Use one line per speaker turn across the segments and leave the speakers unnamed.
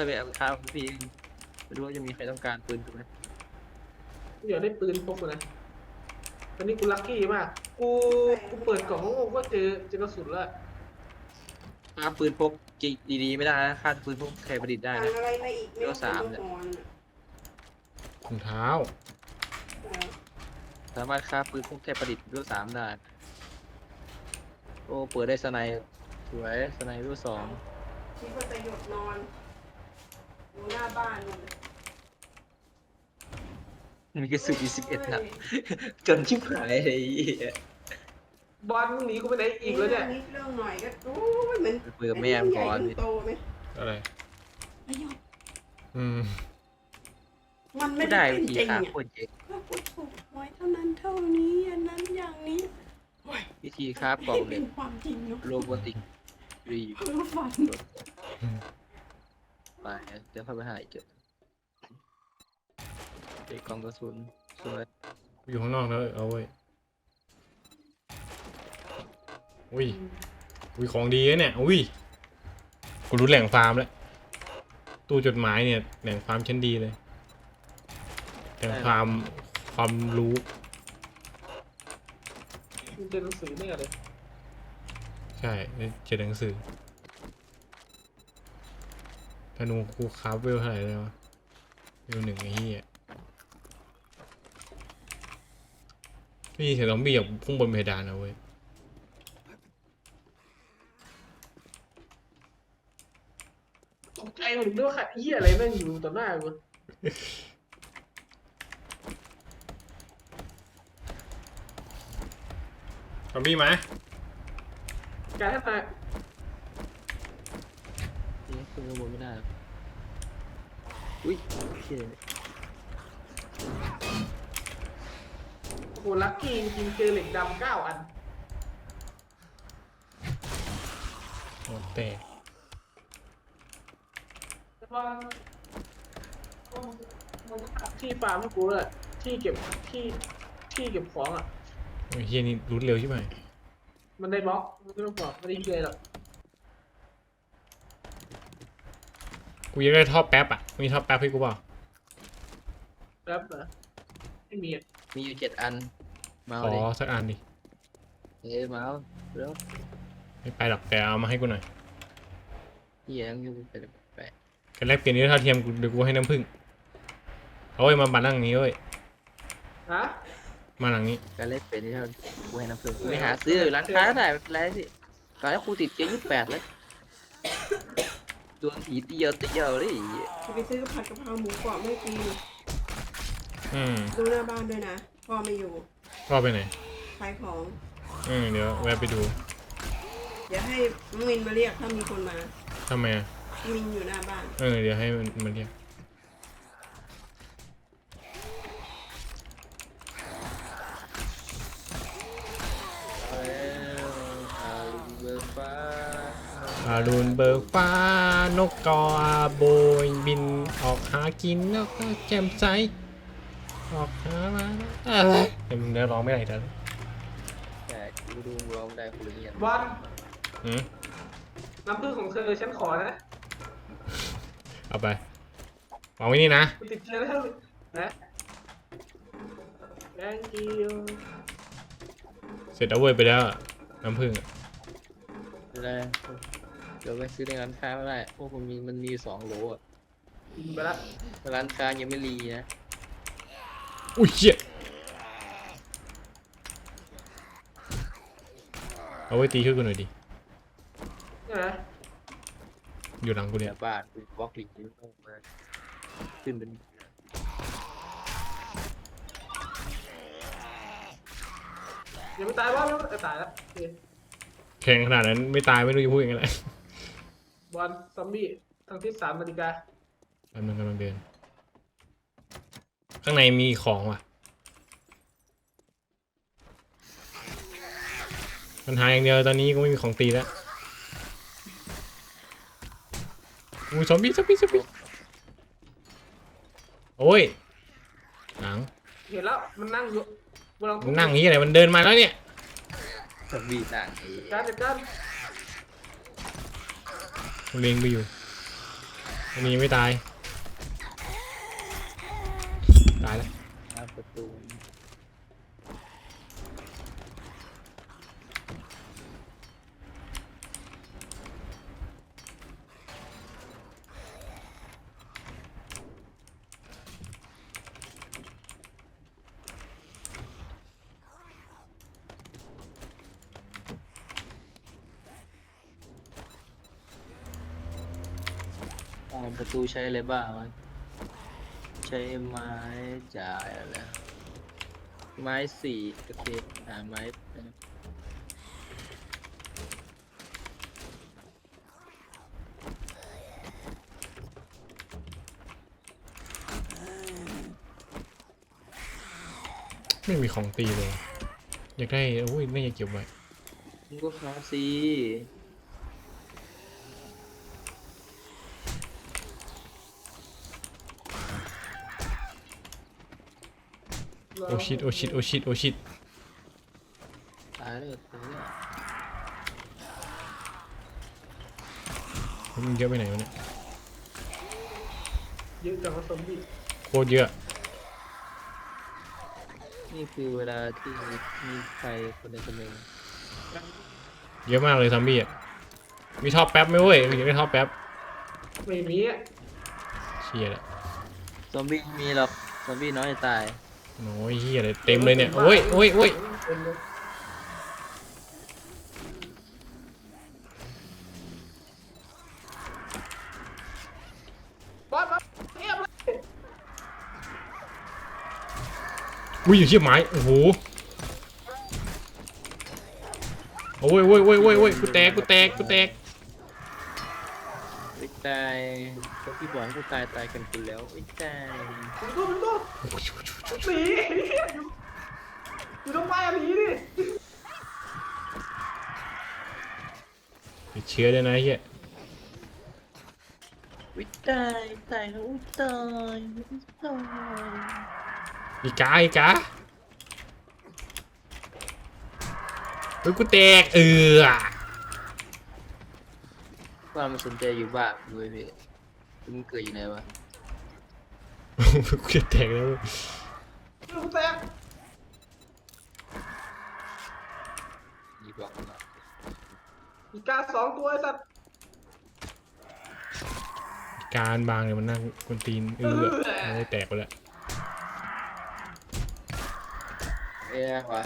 ค่อยไปเอาข้าวพี่ไม่รู้ว่าจะมีใครต้องการปืนกูไหม
กูอยากได้ปืนพกนะตอนนี้กูลัคกี้มาก กูกูเปิดกล่องโง่ๆก็เจอเจอกระสุนแล้ว
ค่าปืนพกจีดีๆไม่ได้นะค่าปืนพกใครประดิษฐ์ได้
ทาง
นะ
อะไรมาอีก
เดี๋ยวสามเนี่ย
ก่อนอะ
ถุงเท้า
เออ
สามารถค่าปืนพกใครประดิษฐ์ด้วยสามได้ โอ้เปิดได้สไนด์สวยสไนด์ด้วยสอง
คิดว่าจะหยุดนอน อยู่หน้าบ้านนู่นเลย
มีกระสุนอีสิบเอ็ดนัดจนชิบหายเลยไอ้เหี้ย
บอลมึงหนีกูไปไหนอีกแล้วเนี่ย
นิดเรื่องหน่อยก็โอ้ยเหมือน
ไปคุยกับแม่มันก่อน
ไใหญ่โตไหม
อะไร
ไม่ยอม
อืม
มันไม่
ไม่
ได้
ได้
เป็น
วิธี
จริง
ค่า
อะ
โคตรเจ๊ง
ก็กูถูกไว้เท่านั้นเท่านี้อันนั้นอย่างนี้โอ้ย
วิธีค่ากล่อง
เป็
เนี่ย
นความจริงเนาะ
โรบอติกรี
เพ้อฝัน
ไปเดี๋ยวเข้าไปหาอีกเจอเจอกล่องกระสุนสวย
อยู่ข้างนอกแล้วเอาไว้ยอุ้ยอุ้ยของดีนะเนี่ยอุ้ยกูรู้แหล่งฟาร์มแล้วตู้จดหมายเนี่ยแหล่งฟาร์มชั้นดีเลยแหล่งฟาร์มความรู้
มึงเจอหนังสือเนี่ยเลย
ใช่ได้เจอหนังสือธ นูคูคราฟเวลเท่าไหร่เลยวะเวลหนึ่งไอ้เหี้ยพี่เสียงซอมบี้แบบพุ่งบนเพดานนะเว้ย
ตกใจหมดเลยว่าใครเหี้ยอะไรแม่งอยู่ต่อหน้ากู
ซอมบี้มา
การให้ตาย
นี่ขึ้นข้างบนไม่ได้หรอก อุ้ยเชี่ย
โอ้โหลัคกี้จริงๆเจอเหล็กดำเก้าอัน
โอ้แต่
แต่ว่ามันก็ตัดที่ฟาร์มให้กูเลยที่เก็บที่ที่เก็บของอะ
โอ้ยเฮียนี่รุดเร็วใช่ไหม
มันได้บล็อกไม่ต้องบอกไม่ได้เยอะหรอก
กูอยากได้ท่อแป๊บอะมีท่อแป๊บให้กูเปล่า
แป๊บนะไม่มีอะ
มีอยู่เจ็ดอันมา
ข
เอา
อ
ดิ
สักอันดิ
เอ้ยมาเอาเร็ว
ไม่ไปหรอกแต่เอามาให้กูหน่อย
เฮียยังอยู่ไปไป
กันแรกเปลี่ยนเนื้อเท่าเทียมกูเดี๋ยวกูให้น้ำผึ้งเอาไว้ยมาบันนั่งนี้เว้ย
ฮะ
มาหลังนี้
การเล่นเป็นที่เรากูให้น้ำผึ้งกูไปหาซื้ออยู่ร้านค้าก็ได้ไม่เป็นไรสิตอนนี้ครูติดเจยี่สิบแปดเลย โดนผีตีเยอะตีเยอะเลยไอ้เหี้ย
จะไปซื้อผัดกะเพราหมูกรอบไม่กิน
อืม
ดูหน้าบ้านด้วยนะพ่อไม่อยู่
ก็ไปไหน
ขายของ
อืมเดี๋ยวแวะไปดู
เดี๋ยวให้น้องมินมาเรียกถ้ามีคนมา
ทำไมอะ
มินอยู่หน้าบ้าน
เออเดี๋ยวให้มันมันเรียก
เอาแล้วอาลูเบอร์ฟ้า
อารุณเบิกฟ้านกกอโบยบินออกหากินแล้วก็แจ่มใสออกหามาอะไรเดี๋ยวมึงเดี๋ยวร้องไม่ได้เดี๋ยว
แต่กูดูมึงร้องได้กูเลยเงียบ
วัน
อืม
น้ำผึ้งของเธอฉันขอนะ
เอาไปวางไว้นี่นะ
กูติดเชื้อแล้วนะ thank you
เสร็จเอาเว้ยไปแล้วอะน้ำผึ้งอะ
ไม่ได้ เดี๋ยวไปซื้อในร้านค้าไม่ได้พวกมันมีมันมีสองโหลอะ
กินไปละ
แต่ร้านค้ายังไม่รีนะ
อุ้ยเชี่ยเอาไว้ตีช่วยกูหน่อยดิ
เนี่ยนะ
อยู่หลังกู
เดี๋
เนี่ย
ยวบ้านกูบล็อกลิงก์ไม่ต้องมาขึ้นเป็น
ยังไม่ตายว่าไม่ตายแล้วโอเค
แข่งขนาดนั้นไม่ตายไม่รู้จะพูดยังไงเลย
บอลซอมบี้ทางที่สามนาฬิกา
มันกำลังเดิน ข้างในมีของว่ะ ปัญหาอย่างเดียวตอนนี้ก็ไม่มีของตีแล้วอู้ซอมบี้ซอมบี้ซอมบี้โอ้ยหนัง
เห็นแล้วมันนั่งอยู่บนหลัง
มันนั่งอย่างนี้อะไรมันเดินมาแล้วเนี่ย
สวีต่างไอ้
การจัดการ
มัน เล็งไปอยู่ อันนี้ไม่ตาย ตายแล้ว
หน้าประตู อ่า ประตูใช้อะไรบ้างวะใช้ไม้จ่ายอะไรไม้สี่โอเคอ่าไม้นะ
ไม่มีของตีเลย อยากได้โอ้ยไม่อยากเก็บไว้
มึงก็คราฟสิ
อชิตโอชิตโอชิตโอชิต
ตายเลยตายเลย
มันเยอะไปไหนวะเนี่ย
เยอะจังว่าซอมบี้
โคตรเยอะ
นี่คือเวลาที่มีใครคนใดคนหนึ่ง
เยอะมากเลยซอมบี้อะมีท่อแป๊บไหมเว้ยอยากได้ท่อแป๊บ
ไม่มีอะ
เชียร์ละ
ซอมบี้มีหรอกซอมบี้น้อยจะตาย
โอ้ยเฮียเลยเต็มเลยเนี่ยโอ้ยโอ้ยโอ้ย
เต็มเลยบอสบอสเงียบเลย
อุ้ยอยู่ที่ไม้โอ้โหโอ้ยโอ้ยโอ้ยโอ้ยโอ้ยกูแตกกูแตกกูแตก
ไอ้ ตายคนที่บอกให้กูตายตายกันกูแล้วไอ้ตาย
มึงดูมึงดูหนีอยู่อยู่ตรงไม้อะหนีดิ
ติดเชื้อด้วยนะเฮีย
วิตายตายแล้วอุ๊ยตายอุ๊ยตาย
อีกาอีกาเฮ้ยกูแตกเออ
ค วามมันสนใจอยู่บ้านด้วยพี่มึงเกิดอยู่ไหนวะ
กูจะแตกแล้ว
ลูกแตก
ดีบอกมา
อีกาสองตัวไอ้สัตว์
การบางเลยมันนั่งกวนตีนเออไม่ได้แตกไปแล้ว
เอ้ยวะ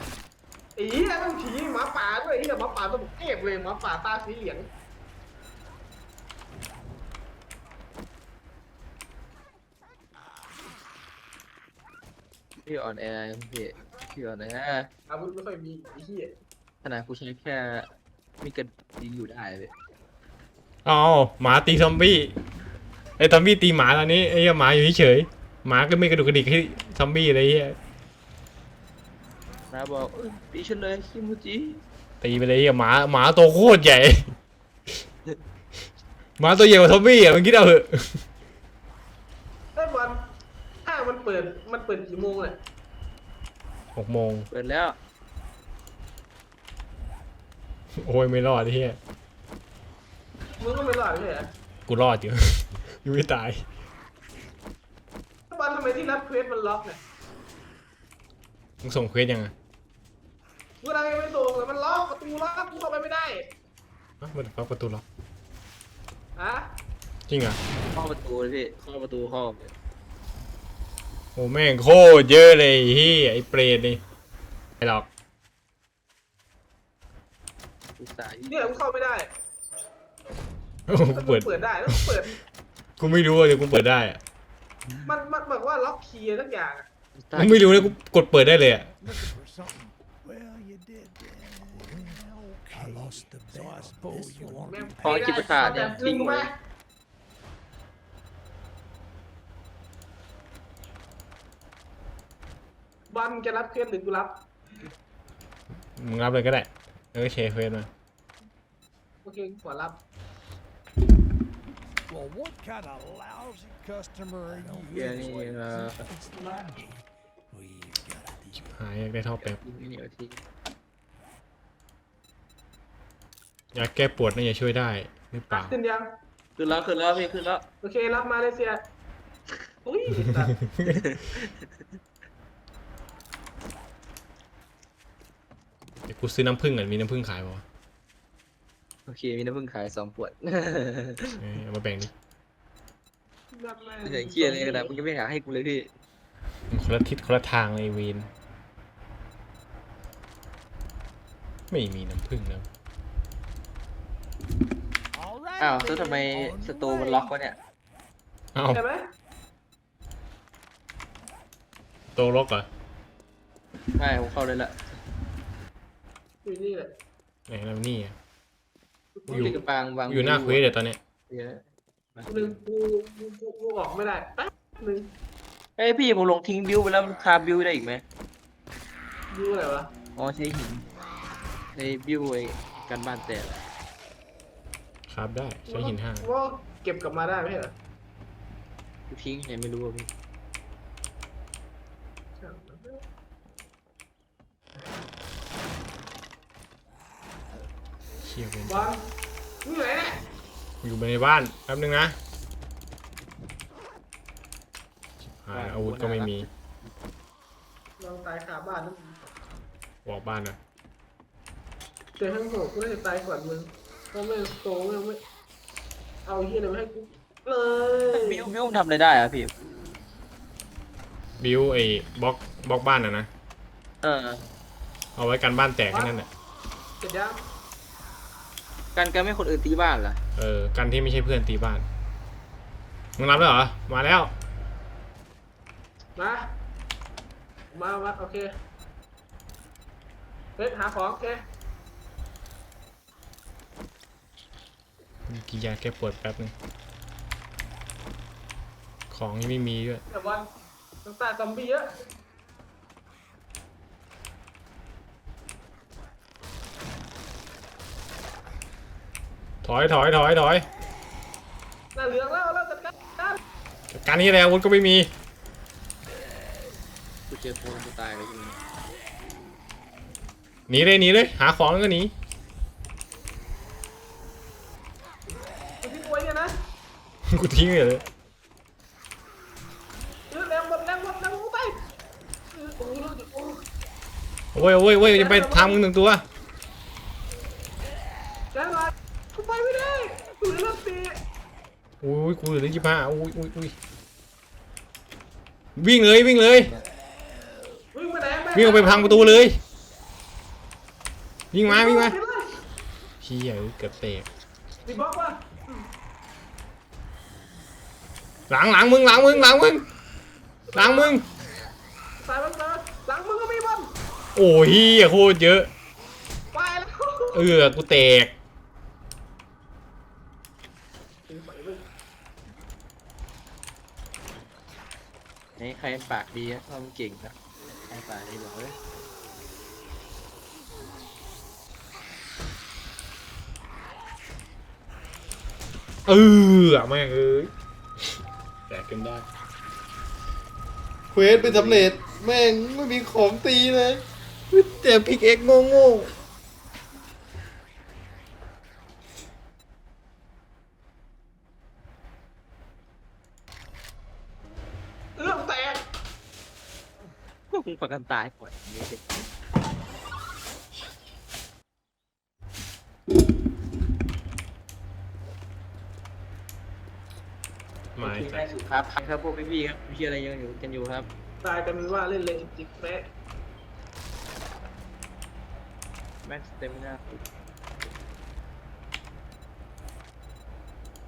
ไอ้เหี้ยมันผีหมาป่าด้วยไอ้เหี้ยหมาป่าตัวบุกเก็บเลยหมาป่าตาสีเหลือง
พี่อ่อนแอพี่พี่อ่อนแอ
อาวุธไม่ค่อยมีไอ้เหี้ย
ขนาดกูใช้แค่มีกระดิ่งอยู่ได้เลย
อ๋อหมาตีซอมบี้ไอ้ซอมบี้ตีหมาตอนนี้ไอ้เหี้ยหมาอยู่เฉยๆหมาก็ไม่กระดุกกระดิกให้ซอมบี้อะไรเงี้ย
นาบอกเออตีฉันเลยคิมูจิ
ตีไปเลยไอ้เหี้ยหมาหมาตัวโคตรใหญ่ หมาตัวใหญ่กว่าซอมบี้อะมึงคิดเอาเหอะ
ไอ้บอลถ้าง มันเปิดมันเปิดกี่โมงเนี่ย
หกโมง
เปิดแล้ว
โอ้ยไม่รอดไอ้เหี้ย
มึงก็ไม่รอดเลยเหรอ
กูรอดอยู่ยังไม่ตาย
ไอ้บอลทำไมที่รับเควสมันล็อกเนี่ย
มึงส่งเควสยังอะ
กูทำไมไม่ส่งเลยมันล็อกประตูล็อกกูเข้าไปไม่ได้
อ้าวมันล็อกประตูล็อก
ฮะ
จริงเหรอะ
เข้าประตูเลยพี่เข้าประตูเข้า
โอ้แม่งโคตรเยอะเลยไอ้เฮียไอ้เปรตนี่ไอ้หรอก
อุตส่าห์
เนี่ยกูเข้าไม่ได้
โอ้โห
แล้ว
กูเปิด
เปิดได้แล้วเปิด
กูไม่รู้ว่าเดี๋ยวกูเปิดได้อะ
มันมันบอกว่าล็อกคีย์สักอย่างอะ
อุตส่า
กู
ห์
ไม่รู้นะกูกดเปิดได้เลยอะ
looking for something. Well, you did. Okay. I lost the bet. So I suppose you want
แม่ง
พอจิบประสาทเนี่ย
ทิ้
ทิ้
ง
ง
กู
เล
ไหม บอลจะรับเควสหรือกูรับ
มึงรับเลยก็ได้เออแชร์เควสมา
โอเคกูขอรับ
Well, what kind of lousy customer are you?
เดี๋ยวนี้เอ่อ
It's lucky. We've got a deal.
หายอยากได้ท่อแป๊บ
ยิงไม่เหนียวที
ยาแก้ปวดน่าจะช่วยได้หรือเปล่า
ขึ้นยัง
ขึ้นแล้วขึ้นแล้วพี่ขึ้นแล้ว
โอเครับมาเลยเสียอุ้ยสัตว์
เดี๋ยวกูซื้อน้ำผึ้งก่อนมีน้ำผึ้งขายปะวะ
โอเค มีน้ำผึ้งขายสองขวด
เอ้ยเอามาแบ่งดิ
รับมา
ไม่ใช่เครียดเลยนะมึงก็ไม่หาให้กูเลยพี่
คนละทิศคนละทางเลยเวนไม่มีน้ำผึ้งแล้ว
All right.
อ้าวแล้วทำไม
on
ส
the
โตร์มัน
way.
ล็อกวะเนี่ย
เอ้า
ใช่ไหม
โตล็อกเหรอ
ไม่ผมเข้าเลยละ
อยู่นี่แหละ
ไหนแล้วนี่อะ
อยู่ที่กระปางวาง
อยู่หน้าเควสเดี๋ยวตอนเนี้ย
เดี๋ยวนะ
หนึ่งกูกูกูกูออกไม่ได้แป๊บหนึ่ง
เอ้ยพี่ผมลงทิ้งบิวไปแล้วมันคาบิวได้อีกไหม
ดูอะไรวะ
อ๋อใช้หินในบิวไอ้กันบ้านแตก
ครับได้ใช้หินห้า
ว่าเก็บกลับมาได้ไหมเหรอ
กูทิ้งยังไม่รู้อะพี่
ชี่ยเป็น
บอลมึงอยู่ไหนเนี่ย
อยู่ในบ้านแป๊บนึงนะหาอาวุธก็ไม่มี
เราตายคาบ้านนั่น
บอกบ้านนะ
เจอทั้งโหกกูน่าจะตายก่อนมึงเพราะไม่โตไม่ไม่เอาเฮียอะไรมาให้กูเลย
บิวบิวมันทำอะไรได้อะพี่
บิวไอ้บล็อกบล็อกบ้านนะนะ
เออ
เอาไว้กันบ้านแตกแค่นั้นแหละ
เสร็จยัง
การการไม่ให้คนอื่นตีบ้านเหรอ
เออ กันที่ไม่ใช่เพื่อนตีบ้าน มึงรับแล้วเหรอ มาแล้ว
มามามาโอเคเฮ้ยหาของโอเค
กินยาแก้ปวดแป๊บนึง ของยังไม่มีด้วย
แต่วันตั้งแต่ซอมบี้เยอะ
ถอยถอยถอยถอย
หน้าเหลืองแล้วแล้วจัดการ
จัดการนี่แหละอาวุธก็ไม่มี
กูเจอโคนกูตายเลยทีนี้
หนีเลยหนีเลยหาของแล้วก็หนี
กูทิ้งไว้เนี่ยนะ
กูทิ้งเลย
เออแรงหมดแรงหมดแรงหมดไปเออโอ้โหโอ้โห
โอ้ยโอ้ยโอ้ยจะไปทางมึงหนึ่งตัว
แรงหมดกูไปไม่ได้กูเหลือเลือดตี
อุ้ ยกูเหลือยี่ห้าอุ้ยอุ้ยอุ้ยวิ่งเลยวิ่งเลย
วิ่งไปไหน
วิ่งออกไปพังประตูเลย วิ่งมาวิ่งมา
ไปเลย
เฮียเอ้ยเกือบแตก
ดีบล็อกว่ะ
หลังหลังมึงหลังมึงหลังมึงหลังมึง
ตายมันตายหลังมึงก็มีบอล
โอ้ยเฮียโคตรเยอะ
ไปแล้ว
เออกูแตก
ไอ้ใครปากดีอะทำเก่งนะใครปากดีบอกเลย
เออแม่งเอ้ยแตกกันได้เควสไปสำเร็จ แม่งไม่มีของตีเลย แต่พิกเอ็กโง่โง่
เรื่องแตก
พวกมึงประกันตายก่อนนี่สิ
ไม่
โอเคได้สุดครับครับพวกพี่ๆครับพี่อะไรยังอยู่กันอยู่ครับ
ตายกันเป็นว่าเล่นเลยจิกแม่
แม็กซ์เต็มหน้า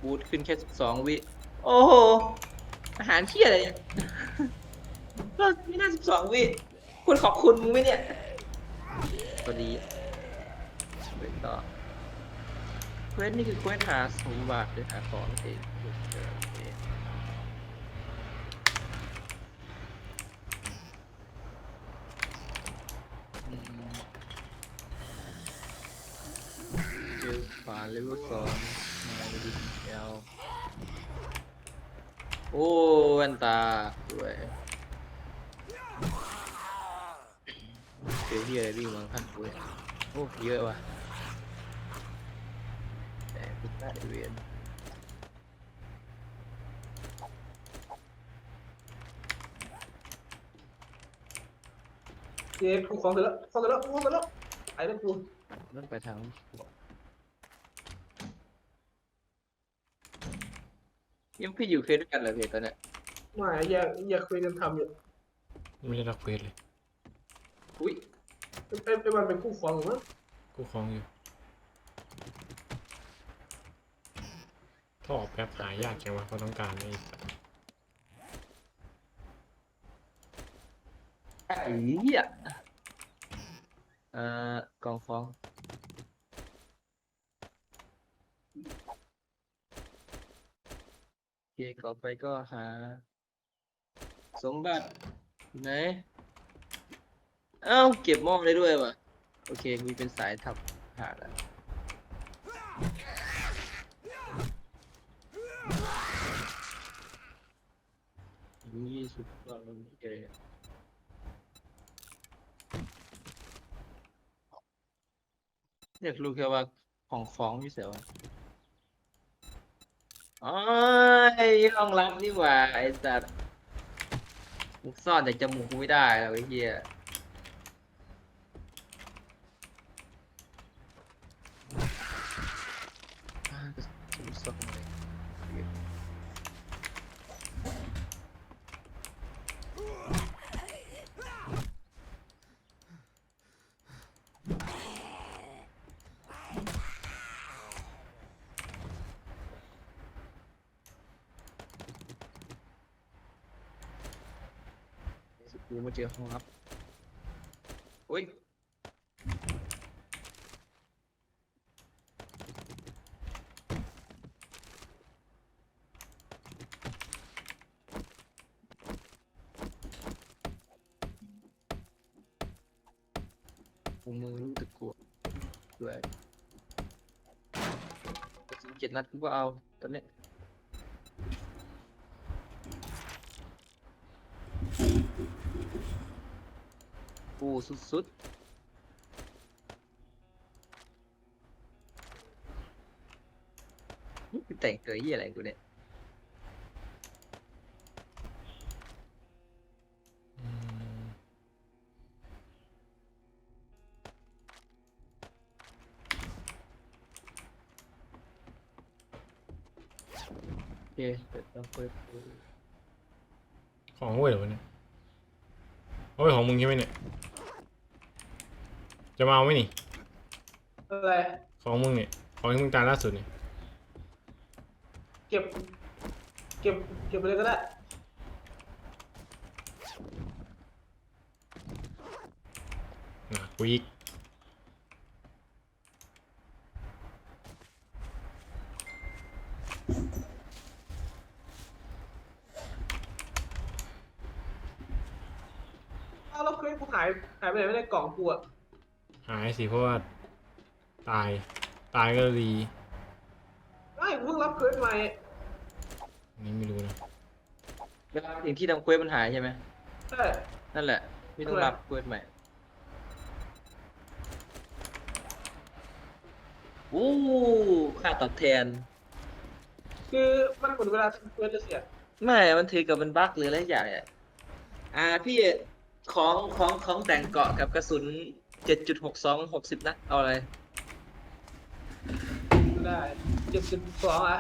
บูทขึ้นแค่สิบสองวิ โอ้โห อาหารเที่ยอะไรเนี่ยก็ไม่น่าสิบสองวิคุณขอบคุณมึงไหมเนี่ยพอดีไปต่อเควสนี่คือเควสหาสมบัติหรือหาของเองโอเคอืมเจอฝาเลเวลสอง โอ้แว่นตาด้วยเจอที่อะไรมองข้างกูเยโอ้เยอะว่ะแต่กูได้เวียน
เจมกูของเสร็จแล้วของเสร็จแล้วของเสร็จแล้วไอ้เล่นกู
นั่นไปทาง ยังพี่อยู่เคยด้วยกันเหรอพี่ตอนเนี้ย
ไม่แยกแยกคุยกันทำอยู่
ไม่ได้รับเควสเลย
อุ้ย
ไอ้ไอ้มันเป็นคู่ของหรือมั้ง
กูคลองอยู่ท่อแป๊บหายากจังวะเขาต้องการไอ้
ไอ้เหี้ยเอ่อกองฟองโอ เคต่อไปก็หา สมบัติไหนเอ้าเก็บหม้อได้ด้วยวะโอเคมีเป็นสายทับหาแล้วยี่สิบกว่าโอเคอยากรู้แค่ว่าของของพี่เสือวะ อ๋อไอ้ห้องลับนี่หว่าไอ้สัตว์มึงซ่อนแต่จมูกกูไม่ได้แล้วไอ้เหี้ย อ่าก็สมสมเลยสุด กูมาเจอห้องครับอุ้ยกูมือรู้ตึกกลัวด้วยกระสุนเจ็ดนัดกูก็เอาตอนเนี้ย สุดๆแต่งเกยยี่อะไรกูเนี่ย
อืม
โอเคเปิดต้องเปิด
ของเว้ยเหรอวะเนี่ยโอ้ยของมึงใช่ไหมเนี่ย จะมาเอาไหมนี่
อะไร
ของมึงเนี่ยของที่มึงตายล่าสุดเนี่ย
เก็บ เก็บ เก็บไปเลยก็ได้
นะกูอีก
เอาแล้วเคยกูหายหายไปไหนไม่ได้กล่องกูอะ
หายสิเพราะว่าตาย ตายก็ดี
ไอ้กูเพิ่งรับเคยใหม่
อันนี้ไม่รู้นะ
เวลาสิ่งที่ทำเควสมันหายใช่ไหม
ใช่
นั่นแหละไม่ต้อง
ทำไม
รับเควสใหม่โอ้ค่าตอบแทน
คือมันหมดเวลาทำเคยจะเสีย
ไม่ มันถือกับมันบั๊กหรืออะไรอย่างเนี่ยอ่าพี่ของของของแต่งเกาะกับกระสุน เจ็ดจุดหกสองหกสิบนัดเอาอะไร
ไม่ได้เจ็ดสิบสองอะ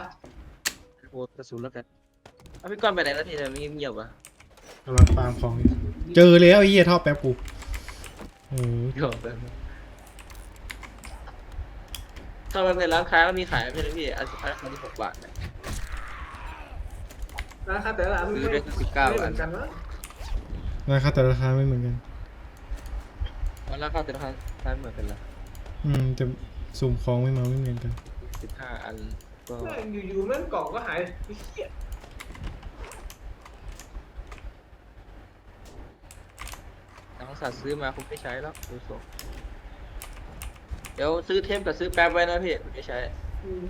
โอ้กระสุนแล้วกันเอาพี่ก้อนไปไหนแล้วพี่ทำไมเงียบๆวะ
กำลังฟาร์มของอยู่เจอแล้วไอ้เหี้ยท่อแป๊บกูโอ้ย
เงียบไปถ้ามันในร้านค้าก็มีขายไม่ใช่เหรอพี่อันสุดท้ายคนที่หกบาทเนี่ย
ราคาแต่ละร้านไม่
ซื้อ
ไม่
ได้สิบเก้า
ไม่เห
อั
มื
น
อนกันวะ
ราคาแต่ราคาไม่เหมือนกัน
วันราคาแต่ละครั้งเหมือนกันละ
อืมแต่สุ่มของไม่มาไม่เหมือนกัน
สิบห้าอันก็
แม่งอยู่ๆแม่งกล่องก็หายไอ้เหี้ย
น้องสัตว์ซื้อมาคุณไม่ใช้แล้วดูส่งเดี๋ยวซื้อเทมกับซื้อแป๊บไว้นะพี่ไม่ใช้
อืม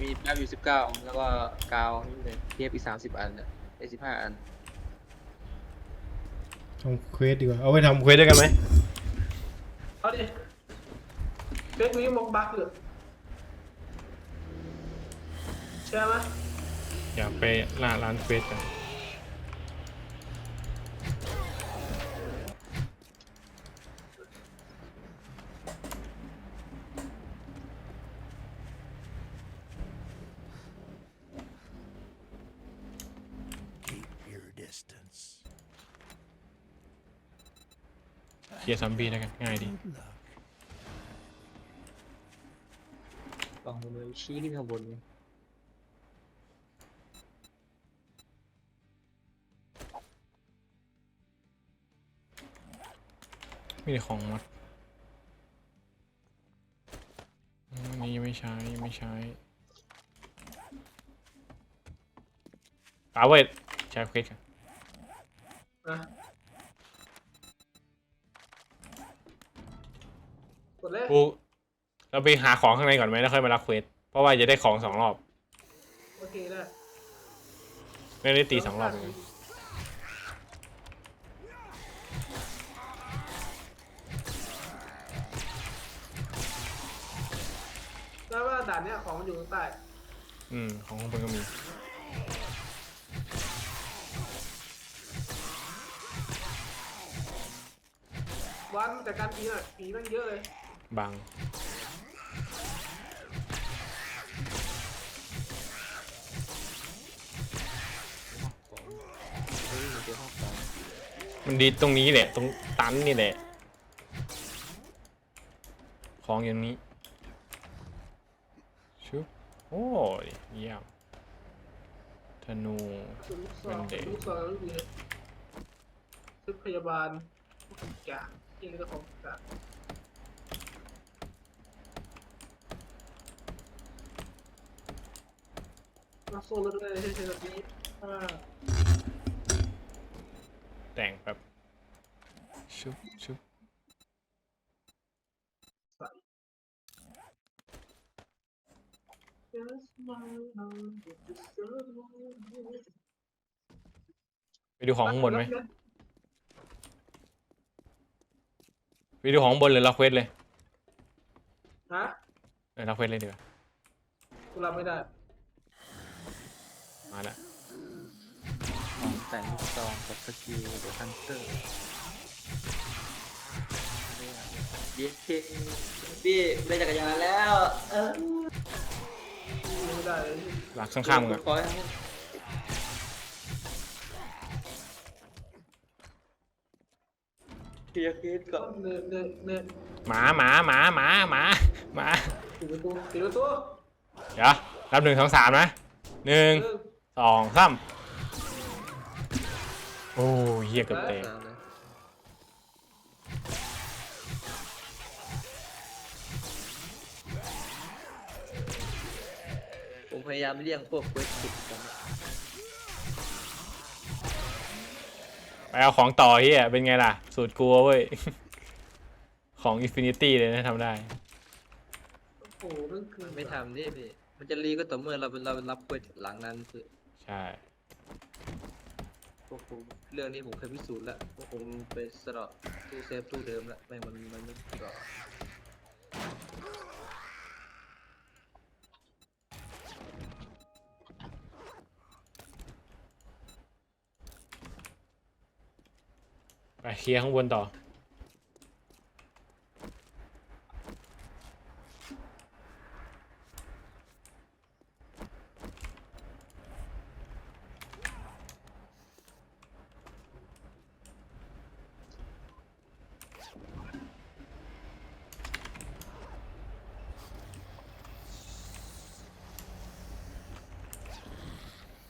มีแป๊บอยู่สิบเก้าแล้วก็กาวนี่เลยเทปอีกสามสิบอันเนี่ยไอ้สิบห้าอัน
ทำเควสดีกว่า เอาไปทำเควสด้วยกันไหม
เอาดิเฟซกูยังมองบั๊กอยู่ใช่ไหม
อยากไปล่าร้านเควสกัน ลียร์ซอมบี้แล้วกันง่ายดี
Good luck.
กล่องมือชี้ขึ้นข้างบนไง
มีแต่ของมัดอืมอันนี่ยังไม่ใช้ยังไม่ใช้ปาเวทใช้เควสกัน
ดเลย
กูเราไปหาของข้างในก่อนไหมแล้วค่อยมารับเควสเพราะว่าจะได้ของสองรอบ
โอเคได้
ไม่ได้ตีสองรอบเหมือนกัน
แล้วว่าด่านเนี้ยของมันอยู่ข้างใต้
อืมของข้างบนก็มี
วันแต่การผีน่ะผีมันเยอะเลย
บัง
เฮ้ยเดี๋ยวห้องของ
มันดีตรงนี้แหละ ตรงตันนี่แหละ ของอย่างนี้ชุบโอ้ยเยี่ยมธนู
ลูกซอง
เป็นเด็ก
ลูกซองลูกเนี้ชุดพยาบาลพวกกากเกี่ยวกับของกาก มาโซนแล้วด้วยใช่ไหมแบบนี้อ่า
แต่งแบบชุบชุบ
Just my heart, just so long.
ไปดูของข้างบนไหมไปดูของข้างบนหรือเราเควสเลย
ฮะ
เออเราเควสเลยดีกว่า
กูรับไม่ได้
มาละ
ของแต่งลูกซองกับสกิลเดอะฮันเตอร์เย้พี่ได้จักรยานแล้วเออ
ไม่ได้เลย
หลักข้างๆมึงอะ
ขอให้พี่จะคิดก่อน
เนินเนินเนิน
หมาหมาหมาหมาหมาหมา
ปิดประตูปิดประตู
เดี๋ยวนับหนึ่งสองสามนะหนึ่ง
หนึ่ง
สองสามโอ้ยเฮียเกือบเตะ
ผมพยายามเลี่ยงพวกเควสติดกัน
ไปเอาของต่อเฮียเป็นไงล่ะ สูตรกลัวเว้ย ของอินฟินิตี้เลยนะทำได้
โอ้โหนั่นคือ
ไม่ทำดิพี่ มันจะรีก็ต่อเมื่อเราเรารับเควสหลังนั้นคือ
ใช่
พวกผมเรื่องนี้ผมเคยพิสูจน์แล้วพวกผมไปสระตู้เซฟตู้เดิมแล้วไม่งมันมันไม่ติดหรอ
ไปเคลียร์ข้างบนต่อ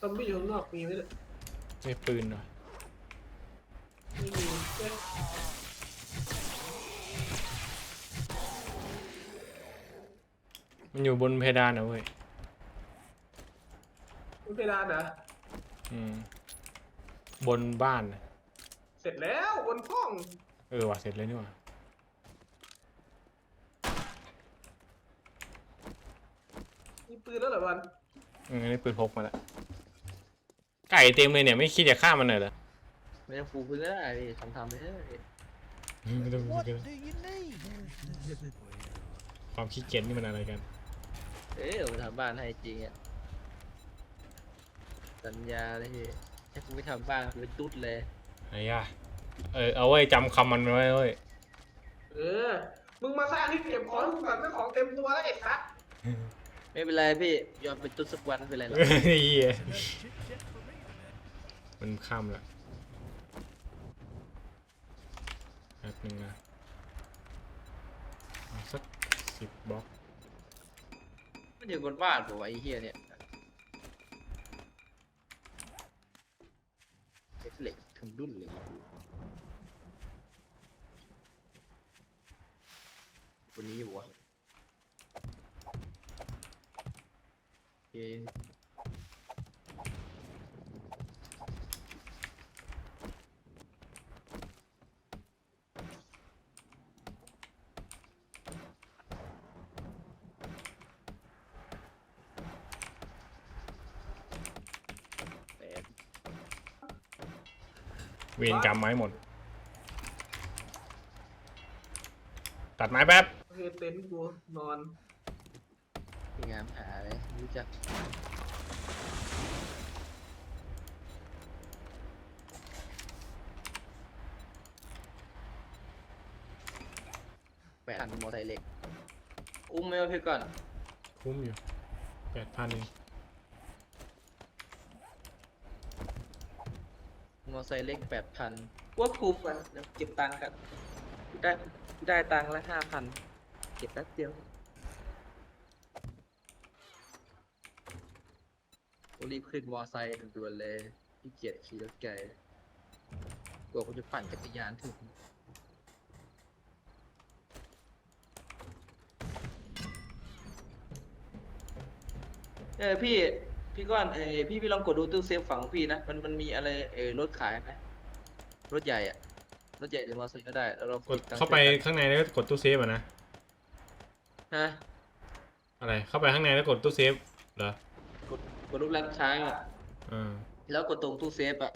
ซอมบี้อยู่ข้างนอกมีไหมเนี่ย
ไม่ปืนหน่อย
ไม่มีเอ๊ะ
มันอยู่บนเพดานนะเว้ย
มันเพดานเหรอ
อืมบนบ้านน่ะ
เสร็จแล้วบนห้อง
เออว่ะเสร็จเลยนี่หว่า
มีปืนแล้วเหรอวัน
อืมอันนี้ปืนพกมาแล้ว ไก่เต็มเลยเนี่ยไม่คิดจะฆ่ามันเลยเหรอ
ไม่ต้องฟูพื้นก็ได้พี่ทำทำไปเถอะ
ไม่ต้อง
What
คิด
do you need?
ความขี้เกียจนี่มันอะไรกัน
เอ้ยผมทำบ้านให้จริงอะสัญญาเลยพี่ถ้ากูไม่ทำบ้านกูเป็นตุ๊ดเลย
ไอ้ย่าเออเอาไว้จำคำมันไว้เว้ย
เออ มึงมาสร้างที่เก็บของให้กูก่อนไม่ของเต็มตัวแล้วไอ้สัส
ไม่เป็นไรพี่ ยอมเป็นตุ๊ดสักวันไม่เป็นไรหรอก
เฮ้ย มันข้ามละหนึ่งนะสักสิบบล็อก
มันอยู่บนบ้านผมไอ้เฮียเนี่ยเจ็ดเหล็กถึงรุ่นเลยคนนี้อยู่วะโอเค
เวรกรรมไม้หมด ตัดไม้แป๊บ
โอเคเต็นท์กูนอน
พยายามหาเลยรู้จักแปดอันมอไซค์เหล็ก อุ้มไม่เอาพี่ก่อน
คุ้มอยู่แปดพันเอง
มอ ไซเล็กแปดพันว่าคุ้มอะเดี๋ยวเก็บตังค์กันได้ได้ตังค์ละห้าพันเก็บแป๊บเดียวรีบขึ้นมอไซค์ด่วนเลยที่เกียจขี่รถไกลกลัวเขาจะปั่นจักรยานถึงเออพี่ พี่ก้อนเออพี่พี่ลองกดดูตู้เซฟฝั่งของพี่นะ มันมันมีอะไรเออรถขายไหมรถใหญ่อะรถใหญ่หรือมอเตอร์ไซค์ก็ได้แล้วเรา
กด
ก็บตังค์
เข้าไป
ใส่กัน
ข้างในแล้วก็กดตู้เซฟอะนะ
ฮะ
อะไรเข้าไปข้างในแล้วกดตู้เซฟเหรอ
กดกดรูปร้านช้างอะ
อ่า
แล้วกดตรงตู้เซฟอะ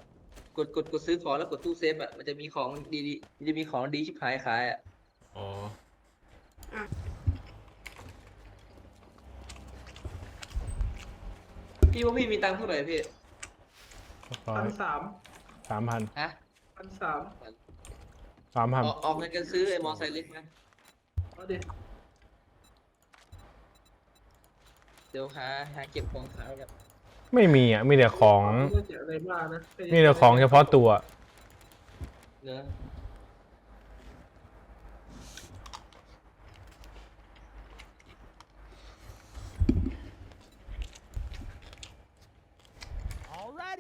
กดกดกดซื้อของแล้วกดตู้เซฟอะมันจะมีของดีดีมันจะมีของดีชิบหายขายอะ
อ๋อ
พี่ว่าพี่มีตังค์เท่าไหร่พี่
ร้อ
พั
ย
นสาม
สามพัน
ฮะ
พันสาม
สามพัน
ออกออกเงินกันซื้อไอ้มอเตอร์ไซค์เล็กไหม
เอาดิ
เดี๋ยวหาหาเก็บของขายกัน
ไม่มีอะมีแต่ของ
ไม่ได้เสียอะไรมากนะ
มีแต่ของเฉพาะตัว
เนอะ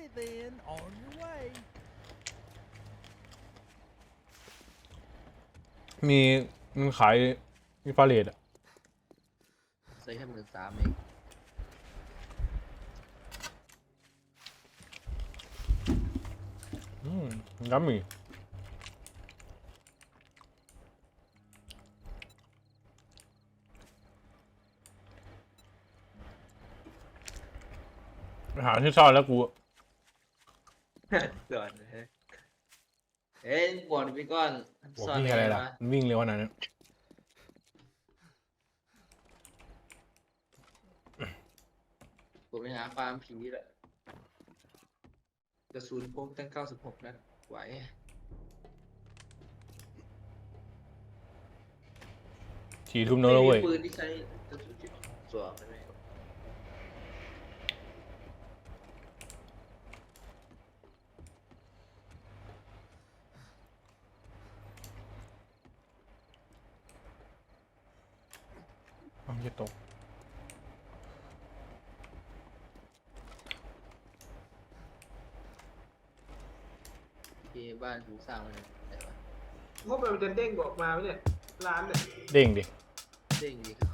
Alrighty then, on your way.
มีมันขายมีฟาเลตอะ
ใส่แค่หมื่นสามเอง
อืมยัมมี่ไปหาที่ซ่อนแล้วกู
ก่อนนะฮะเอ้ยบอกหน่อยพี่ก้อน
บอก
ซ่อน
วิ่งอะไรล่ะ
ว
มันวิ่งเร็วขนาดนั้น
ผมไปหาฟาร์มผีแหละกระสุนพกตั้งเก้าสิบหกนัดไหว
สี่ทุ่มแล้วเว้ย
ไม่มีปืนที่ใช้กระสุนจุดสวมใช่ไหม
อ้าวจะตก
ที่บ้านถูสร้างมาเลยแต่ว่า
พวกมันจะเด้งออกมาไหมเนี่ยร้านเนี่ย
เด้งดิ
เด้งดีครับ